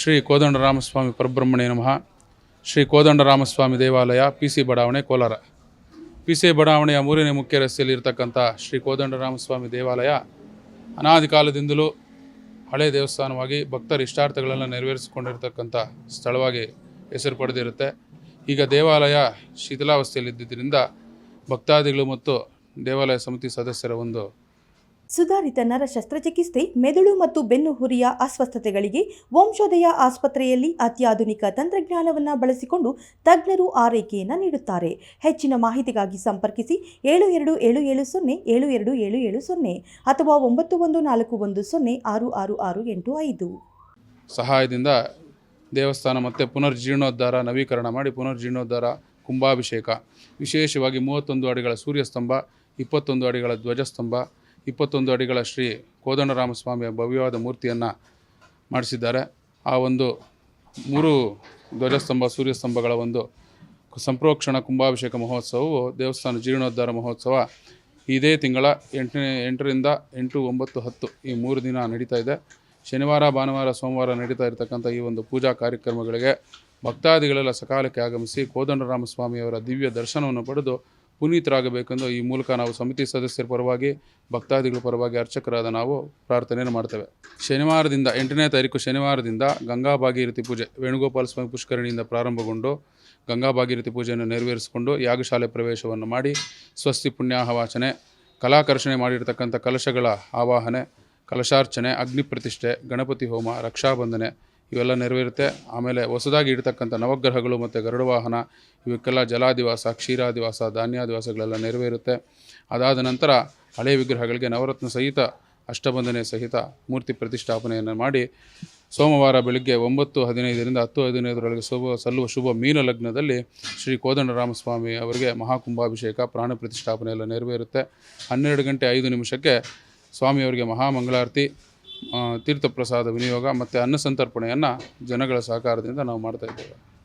ಶ್ರೀ ಕೋದಂಡರಾಮಸ್ವಾಮಿ ಪರಬ್ರಹ್ಮಣ್ಯ ನಮಃ. ಶ್ರೀ ಕೋದಂಡರಾಮಸ್ವಾಮಿ ದೇವಾಲಯ P C ಬಡಾವಣೆ ಕೋಲಾರ. ಪಿ ಸಿ ಬಡಾವಣೆಯ ಮೂರನೇ ಮುಖ್ಯ ರಸ್ತೆಯಲ್ಲಿ ಇರತಕ್ಕಂಥ ಶ್ರೀ ಕೋದಂಡರಾಮಸ್ವಾಮಿ ದೇವಾಲಯ ಅನಾದಿ ಕಾಲದಿಂದಲೂ ಹಳೆಯ ದೇವಸ್ಥಾನವಾಗಿ ಭಕ್ತರ ಇಷ್ಟಾರ್ಥಗಳನ್ನು ನೆರವೇರಿಸಿಕೊಂಡಿರ್ತಕ್ಕಂಥ ಸ್ಥಳವಾಗಿ ಹೆಸರು ಪಡೆದಿರುತ್ತೆ. ಈಗ ದೇವಾಲಯ ಶಿಥಿಲಾವಸ್ಥೆಯಲ್ಲಿದ್ದರಿಂದ ಭಕ್ತಾದಿಗಳು ಮತ್ತು ದೇವಾಲಯ ಸಮಿತಿ ಸದಸ್ಯರ ಒಂದು ಸುಧಾರಿತ ನರ ಶಸ್ತ್ರಚಿಕಿತ್ಸೆ ಮೆದುಳು ಮತ್ತು ಬೆನ್ನುಹುರಿಯ ಅಸ್ವಸ್ಥತೆಗಳಿಗೆ ವಂಶೋದಯ ಆಸ್ಪತ್ರೆಯಲ್ಲಿ ಅತ್ಯಾಧುನಿಕ ತಂತ್ರಜ್ಞಾನವನ್ನು ಬಳಸಿಕೊಂಡು ತಜ್ಞರು ಆರೈಕೆಯನ್ನು ನೀಡುತ್ತಾರೆ. ಹೆಚ್ಚಿನ ಮಾಹಿತಿಗಾಗಿ ಸಂಪರ್ಕಿಸಿ ಏಳು ಎರಡು ಏಳು ಏಳು ಸೊನ್ನೆ, ಏಳು ಎರಡು ಏಳು ಏಳು ಸೊನ್ನೆ ಅಥವಾ ಒಂಬತ್ತು ಒಂದು ನಾಲ್ಕು ಒಂದು ಸೊನ್ನೆ ಆರು ಆರು ಆರು ಎಂಟು ಐದು. ಸಹಾಯದಿಂದ ದೇವಸ್ಥಾನ ಮತ್ತು ಪುನರ್ಜೀರ್ಣೋದ್ಧಾರ ನವೀಕರಣ ಮಾಡಿ ಪುನರ್ಜೀರ್ಣೋದ್ಧಾರ ಕುಂಭಾಭಿಷೇಕ, ವಿಶೇಷವಾಗಿ ಮೂವತ್ತೊಂದು ಅಡಿಗಳ ಸೂರ್ಯಸ್ತಂಭ, ಇಪ್ಪತ್ತೊಂದು ಅಡಿಗಳ ಧ್ವಜಸ್ತಂಭ ಇಪ್ಪತ್ತೊಂದು ಅಡಿಗಳ ಶ್ರೀ ಕೋದಂಡರಾಮಸ್ವಾಮಿಯ ಭವ್ಯವಾದ ಮೂರ್ತಿಯನ್ನು ಮಾಡಿಸಿದ್ದಾರೆ. ಆ ಒಂದು ಮೂರು ಧ್ವಜಸ್ತಂಭ, ಸೂರ್ಯಸ್ತಂಭಗಳ ಒಂದು ಸಂಪ್ರೋಕ್ಷಣ ಕುಂಭಾಭಿಷೇಕ ಮಹೋತ್ಸವವು ದೇವಸ್ಥಾನ ಜೀರ್ಣೋದ್ಧಾರ ಮಹೋತ್ಸವ ಇದೇ ತಿಂಗಳ ಎಂಟನೇ, ಎಂಟರಿಂದ ಎಂಟು, ಒಂಬತ್ತು, ಹತ್ತು ಈ ಮೂರು ದಿನ ನಡೀತಾ ಇದೆ. ಶನಿವಾರ, ಭಾನುವಾರ, ಸೋಮವಾರ ನಡೀತಾ ಇರತಕ್ಕಂಥ ಈ ಒಂದು ಪೂಜಾ ಕಾರ್ಯಕ್ರಮಗಳಿಗೆ ಭಕ್ತಾದಿಗಳೆಲ್ಲ ಸಕಾಲಕ್ಕೆ ಆಗಮಿಸಿ ಕೋದಂಡರಾಮಸ್ವಾಮಿಯವರ ದಿವ್ಯ ದರ್ಶನವನ್ನು ಪಡೆದು ಪುನೀತರಾಗಬೇಕೆಂದು ಈ ಮೂಲಕ ನಾವು ಸಮಿತಿ ಸದಸ್ಯರ ಪರವಾಗಿ, ಭಕ್ತಾದಿಗಳ ಪರವಾಗಿ ಅರ್ಚಕರಾದ ನಾವು ಪ್ರಾರ್ಥನೆಯನ್ನು ಮಾಡ್ತೇವೆ. ಶನಿವಾರದಿಂದ, ಎಂಟನೇ ತಾರೀಕು ಶನಿವಾರದಿಂದ ಗಂಗಾ ಭಾಗೀರಥಿ ಪೂಜೆ ವೇಣುಗೋಪಾಲ ಸ್ವಾಮಿ ಪುಷ್ಕರಣಿಯಿಂದ ಪ್ರಾರಂಭಗೊಂಡು ಗಂಗಾ ಭಾಗೀರಥಿ ಪೂಜೆಯನ್ನು ನೆರವೇರಿಸಿಕೊಂಡು ಯಾಗಶಾಲೆ ಪ್ರವೇಶವನ್ನು ಮಾಡಿ ಸ್ವಸ್ತಿ ಪುಣ್ಯಾಹವಾಚನೆ ಕಲಾಕರ್ಷಣೆ ಮಾಡಿರ್ತಕ್ಕಂಥ ಕಲಶಗಳ ಆವಾಹನೆ, ಕಲಶಾರ್ಚನೆ ಅಗ್ನಿ ಪ್ರತಿಷ್ಠೆ ಗಣಪತಿ ಹೋಮ, ರಕ್ಷಾಬಂಧನೆ ಇವೆಲ್ಲ ನೆರವೇರುತ್ತೆ. ಆಮೇಲೆ ಹೊಸದಾಗಿ ಇಡ್ತಕ್ಕಂಥ ನವಗ್ರಹಗಳು ಮತ್ತು ಗರುಡ ವಾಹನ, ಇವಕ್ಕೆಲ್ಲ ಜಲಾದಿವಾಸ ಕ್ಷೀರಾದಿವಾಸ ಧಾನ್ಯಾದಿವಾಸಗಳೆಲ್ಲ ನೆರವೇರುತ್ತೆ. ಅದಾದ ನಂತರ ಹಳೆಯ ವಿಗ್ರಹಗಳಿಗೆ ನವರತ್ನ ಸಹಿತ, ಅಷ್ಟಬಂಧನೆ ಸಹಿತ ಮೂರ್ತಿ ಪ್ರತಿಷ್ಠಾಪನೆಯನ್ನು ಮಾಡಿ ಸೋಮವಾರ ಬೆಳಗ್ಗೆ ಒಂಬತ್ತು ಹದಿನೈದರಿಂದ ಹತ್ತು ಹದಿನೈದರೊಳಗೆ ಶುಭ, ಸಲ್ಲುವ ಶುಭ ಮೀನ ಲಗ್ನದಲ್ಲಿ ಶ್ರೀ ಕೋದಂಡರಾಮಸ್ವಾಮಿ ಅವರಿಗೆ ಮಹಾಕುಂಭಾಭಿಷೇಕ, ಪ್ರಾಣ ಪ್ರತಿಷ್ಠಾಪನೆ ಎಲ್ಲ ನೆರವೇರುತ್ತೆ. ಹನ್ನೆರಡು ಗಂಟೆ ಐದು ನಿಮಿಷಕ್ಕೆ ಸ್ವಾಮಿಯವರಿಗೆ ಮಹಾಮಂಗಳಾರತಿ. ತೀರ್ಥಪ್ರಸಾದ ವಿನಿಯೋಗ ಮತ್ತು ಅನ್ನ ಸಂತರ್ಪಣೆಯನ್ನು ಜನಗಳ ಸಹಕಾರದಿಂದ ನಾವು ಮಾಡ್ತಾ ಇದ್ದೇವೆ.